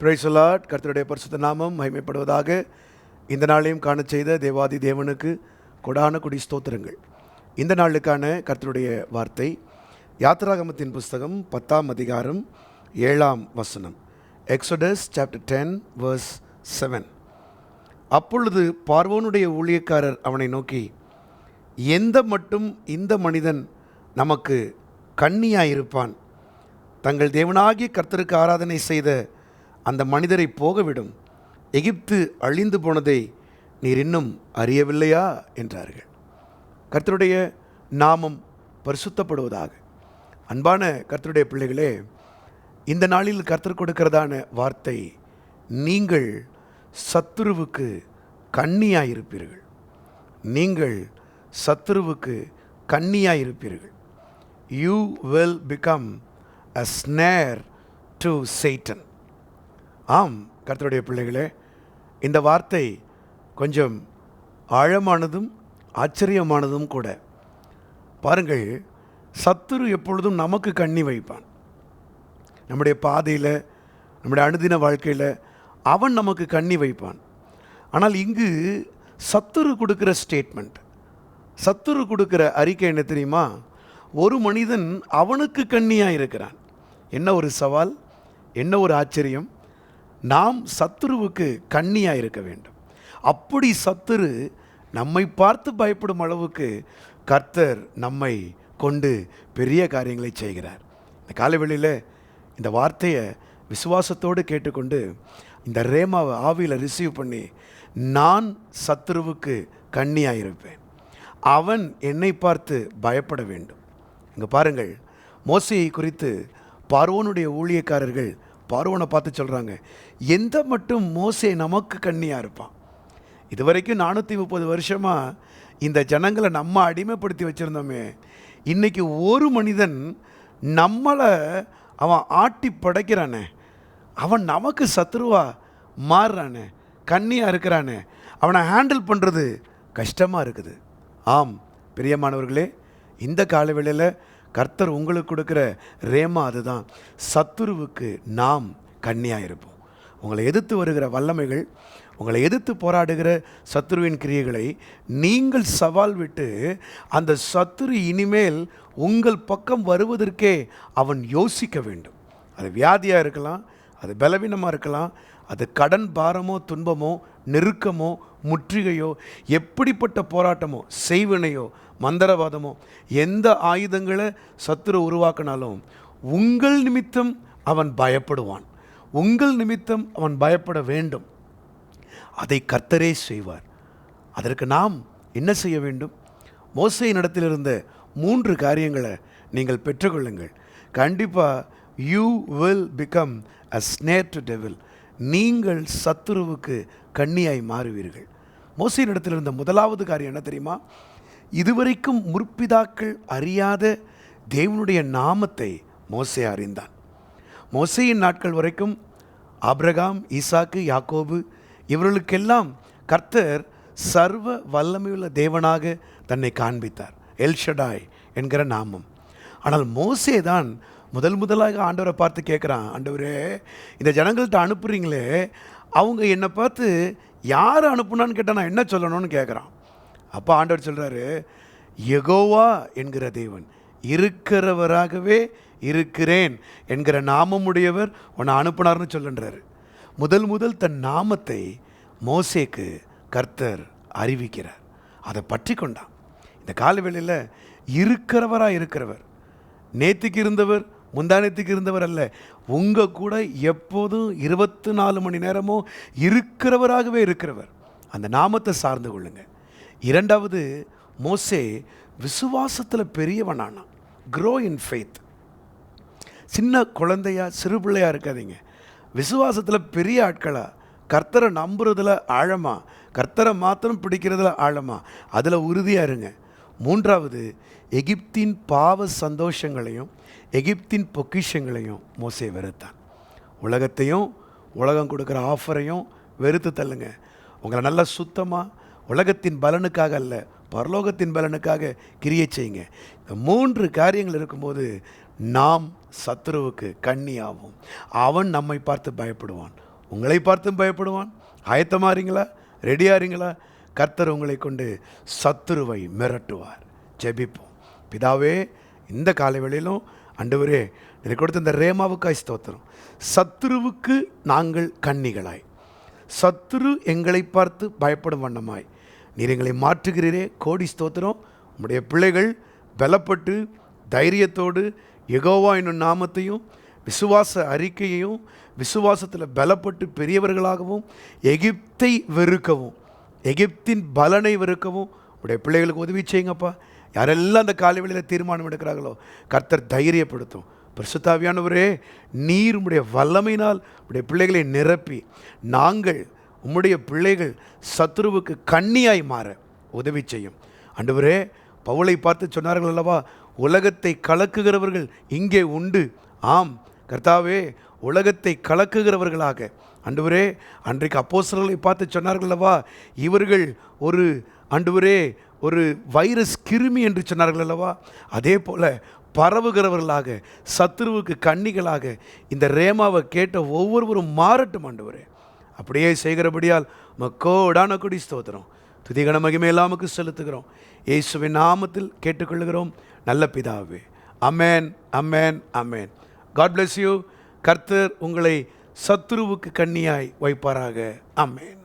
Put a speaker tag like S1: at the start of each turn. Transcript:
S1: பிரைசலாட் கர்த்தருடைய பரிசுத்த நாமம் மகிமைப்படுவதாக இந்த நாளையும் காண செய்த தேவாதி தேவனுக்கு கொடான குடி ஸ்தோத்திரங்கள். இந்த நாளுக்கான கர்த்தருடைய வார்த்தை யாத்ராகமத்தின் புஸ்தகம் பத்தாம் அதிகாரம் ஏழாம் வசனம் Exodus chapter ten verse seven அப்பொழுது பார்வோனுடைய ஊழியக்காரர் அவனை நோக்கி எந்த மட்டும் இந்த மனிதன் நமக்கு கண்ணியாயிருப்பான்? தங்கள் தேவனாகிய கர்த்தருக்கு ஆராதனை செய்த அந்த மனிதரை போகவிடும். எகிப்து அழிந்து போனதை நீர் இன்னும் அறியவில்லையா? என்றார்கள். கர்த்தருடைய நாமம் பரிசுத்தப்படுவதாக. அன்பான கர்த்தருடைய பிள்ளைகளே இந்த நாளில் கர்த்தர் கொடுக்கிறதான வார்த்தை நீங்கள் சத்துருவுக்கு கண்ணியாயிருப்பீர்கள் நீங்கள் சத்துருவுக்கு கண்ணியாயிருப்பீர்கள் you will become a snare to Satan ஆம் கர்த்தருடைய பிள்ளைகளே இந்த வார்த்தை கொஞ்சம் ஆழமானதும் ஆச்சரியமானதும் கூட. பாருங்கள் சத்துரு எப்பொழுதும் நமக்கு கண்ணி வைப்பான். நம்முடைய பாதையில் நம்முடைய அனுதின வாழ்க்கையில் அவன் நமக்கு கண்ணி வைப்பான். ஆனால் இங்கு சத்துரு கொடுக்குற ஸ்டேட்மெண்ட் சத்துரு கொடுக்குற அறிக்கை என்ன தெரியுமா? ஒரு மனிதன் அவனுக்கு கண்ணியாக இருக்கிறான் என்ன ஒரு சவால்? என்ன ஒரு ஆச்சரியம்? நாம் சத்துருவுக்கு கண்ணியாக இருக்க வேண்டும். அப்படி சத்துரு நம்மை பார்த்து பயப்படும் அளவுக்கு கர்த்தர் நம்மை கொண்டு பெரிய காரியங்களை செய்கிறார். இந்த காலவெளியில் இந்த வார்த்தையை விசுவாசத்தோடு கேட்டுக்கொண்டு இந்த ரேமாவை ஆவியில் ரிசீவ் பண்ணி நான் சத்துருவுக்கு கண்ணியாக இருப்பேன் அவன் என்னை பார்த்து பயப்பட வேண்டும். இங்கே பாருங்கள் மோசையை குறித்து பார்வோனுடைய ஊழியக்காரர்கள் பார்வனை பார்த்து சொல்கிறாங்க எந்த மட்டும் மோசே நமக்கு கண்ணியாக இருப்பான்? இதுவரைக்கும் நானூற்றி முப்பது வருஷமாக இந்த ஜனங்களை நம்ம அடிமைப்படுத்தி வச்சுருந்தோமே இன்றைக்கி ஒரு மனிதன் நம்மளை அவன் ஆட்டி படைக்கிறானே அவன் நமக்கு சத்ருவா மாறுறானே கண்ணியாக இருக்கிறானே அவனை ஹேண்டில் பண்ணுறது கஷ்டமாக இருக்குது. ஆம் பிரியமானவர்களே இந்த காலவெளியில் கர்த்தர் உங்களுக்கு கொடுக்குற ரேமா அதுதான். சத்துருவுக்கு நாம் கண்ணியாக இருப்போம் உங்களை எதிர்த்து வருகிற வல்லமைகள் உங்களை எதிர்த்து போராடுகிற சத்துருவின் கிரியைகளை நீங்கள் சவால் விட்டு அந்த சத்துரு இனிமேல் உங்கள் பக்கம் வருவதற்கே அவன் யோசிக்க வேண்டும். அது வியாதியாக இருக்கலாம் அது பலவீனமாக இருக்கலாம் அது கடன் பாரமோ துன்பமோ நெருக்கமோ முற்றுகையோ எப்படிப்பட்ட போராட்டமோ செய்வினையோ மந்திரவாதமோ எந்த ஆயுதங்களை சத்துரு உருவாக்கினாலும் உங்கள் நிமித்தம் அவன் பயப்படுவான். உங்கள் நிமித்தம் அவன் பயப்பட வேண்டும். அதை கர்த்தரே செய்வார். அதற்கு நாம் என்ன செய்ய வேண்டும்? மோசையின் நடத்திலிருந்த மூன்று காரியங்களை நீங்கள் பெற்றுக்கொள்ளுங்கள். கண்டிப்பாக you will become a snare to devil நீங்கள் சத்துருவுக்கு கண்ணியாய் மாறுவீர்கள். மோசையின் நடத்திலிருந்த முதலாவது காரியம் என்ன தெரியுமா? இதுவரைக்கும் முற்பிதாக்கள் அறியாத தேவனுடைய நாமத்தை மோசே அறிந்தான். மோசையின் நாட்கள் வரைக்கும் ஆப்ரகாம் ஈசாக்கு யாக்கோபு இவர்களுக்கெல்லாம் கர்த்தர் சர்வ வல்லமையுள்ள தேவனாக தன்னை காண்பித்தார். எல்ஷடாய் என்கிற நாமம். ஆனால் மோசே தான் முதல் முதலாக ஆண்டவரை பார்த்து கேட்குறான் ஆண்டவரே இந்த ஜனங்கள்கிட்ட அனுப்புகிறீங்களே அவங்க என்னை பார்த்து யார் அனுப்புனான்னு கேட்டால் நான் என்ன சொல்லணும்னு கேட்குறான். அப்போ ஆண்டவர் சொல்கிறாரு எகோவா என்கிற தேவன் இருக்கிறவராகவே இருக்கிறேன் என்கிற நாமமுடையவர் உன்னை அனுப்புனார்னு சொல்லுன்றாரு. முதல் முதல் தன் நாமத்தை மோசேக்கு கர்த்தர் அறிவிக்கிறார். அதை பற்றி கொண்டான். இந்த காலவேளையில் இருக்கிறவராக இருக்கிறவர் நேற்றுக்கு இருந்தவர் முந்தானத்துக்கு இருந்தவர் அல்ல உங்கள் கூட எப்போதும் இருபத்தி நாலு மணி நேரமும் இருக்கிறவராகவே இருக்கிறவர். அந்த நாமத்தை சார்ந்து கொள்ளுங்கள் இரண்டாவது மோசே விசுவாசத்தில் பெரியவனானான். க்ரோ இன் ஃபெய்த் சின்ன குழந்தையா சிறு பிள்ளையாக இருக்காதீங்க. விசுவாசத்தில் பெரிய ஆட்களாக கர்த்தரை நம்புறதுல ஆழமா கர்த்தரை மாத்திரம் பிடிக்கிறதுல ஆழமா அதில் உறுதியாக இருங்க. மூன்றாவது எகிப்தின் பாவ சந்தோஷங்களையும் எகிப்தின் பொக்கிஷங்களையும் மோசே வெறுத்தான். உலகத்தையும் உலகம் கொடுக்குற ஆஃபரையும் வெறுத்து தள்ளுங்க. உங்களை நல்லா சுத்தமாக உலகத்தின் பலனுக்காக அல்ல பரலோகத்தின் பலனுக்காக கிரியை செய்யுங்க. மூன்று காரியங்கள் இருக்கும்போது நாம் சத்துருவுக்கு கண்ணியாகும் அவன் நம்மை பார்த்து பயப்படுவான். உங்களை பார்த்தும் பயப்படுவான். ஆயத்தமாறீங்களா? ரெடியாகிறீங்களா கர்த்தர் உங்களை கொண்டு சத்துருவை மிரட்டுவார். ஜெபிப்போம். பிதாவே இந்த காலை வேளையிலும் ஆண்டவரே எனக்கு கொடுத்த இந்த ரேமாவுக்காய் ஸ்தோத்திரம். சத்துருவுக்கு நாங்கள் கன்னிகளாய் சத்துரு எங்களை பார்த்து பயப்படும் வண்ணமாய். நீர் எங்களை மாற்றுகிறீரே. கோடி ஸ்தோத்திரம். உம்முடைய பிள்ளைகள் பலப்பட்டு தைரியத்தோடு எகோவா என்னும் நாமத்தையும் விசுவாச அறிக்கையையும் விசுவாசத்தில் பலப்பட்டு பெரியவர்களாகவும் எகிப்தை வெறுக்கவும் எகிப்தின் பலனை வெறுக்கவும் உடைய பிள்ளைகளுக்கு உதவி செய்யுங்கப்பா. யாரெல்லாம் அந்த காலை வேளையில் தீர்மானம் எடுக்கிறார்களோ கர்த்தர் தைரியப்படுத்தும். பிரசுத்தாவியானவரே நீர் உடைய வல்லமையினால் உடைய பிள்ளைகளை நிரப்பி நாங்கள் உம்முடைய பிள்ளைகள் சத்ருவுக்கு கண்ணியாய் மாற உதவி செய்யும். ஆண்டவரே பவுலை பார்த்து சொன்னார்கள் அல்லவா உலகத்தை கலக்குகிறவர்கள் இங்கே உண்டு. ஆம் கர்த்தாவே உலகத்தை கலக்குகிறவர்களாக. அன்றுவரே அன்றைக்கு அப்போசர்களை பார்த்து சொன்னார்கள் அல்லவா இவர்கள் ஒரு அன்றுவரே ஒரு வைரஸ் கிருமி என்று சொன்னார்கள் அல்லவா அதே போல் பரவுகிறவர்களாக சத்ருவுக்கு கண்ணிகளாக இந்த ரேமாவை கேட்ட ஒவ்வொருவரும் மாறட்டும் ஆண்டவரே. அப்படியே செய்கிறபடியால் மக்கோடான கொடி ஸ்தோத்திரம். துதிகன மகிமையெல்லாமுக்கு செலுத்துகிறோம். இயேசுவின் நாமத்தில் கேட்டுக்கொள்கிறோம். நல்ல பிதாவே. அமேன் அமேன் அமேன் காட் பிளஸ் யூ கர்த்தர் உங்களை சத்துருவுக்கு கண்ணியாய் வைப்பாராக. அமேன்